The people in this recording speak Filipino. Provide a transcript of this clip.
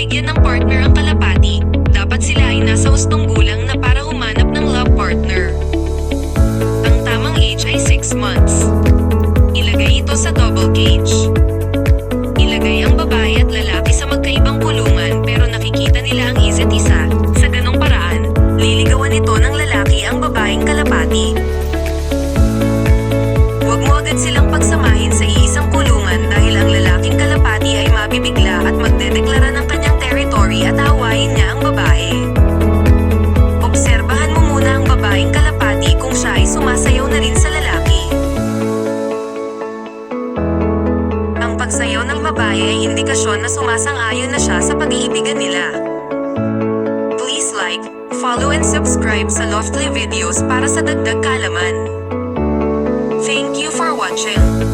bigyan ng partner ang kalapati, dapat sila ay nasa hustong gulang na para humanap ng love partner. Ang tamang age ay 6 months. Ilagay ito sa double cage. Ilagay ang babae at lalaki sa magkaibang kulungan pero nakikita nila ang isa't isa. Sa ganong paraan, liligawan ito ng lalaki ang babaeng kalapati. Huwag mo agad silang pagsamahin sa Ang pagsayaw ng babae ay indikasyon na sumasang-ayon na siya sa pag-iibigan nila. Please like, follow and subscribe sa Loftly Videos para sa dagdag kaalaman. Thank you for watching.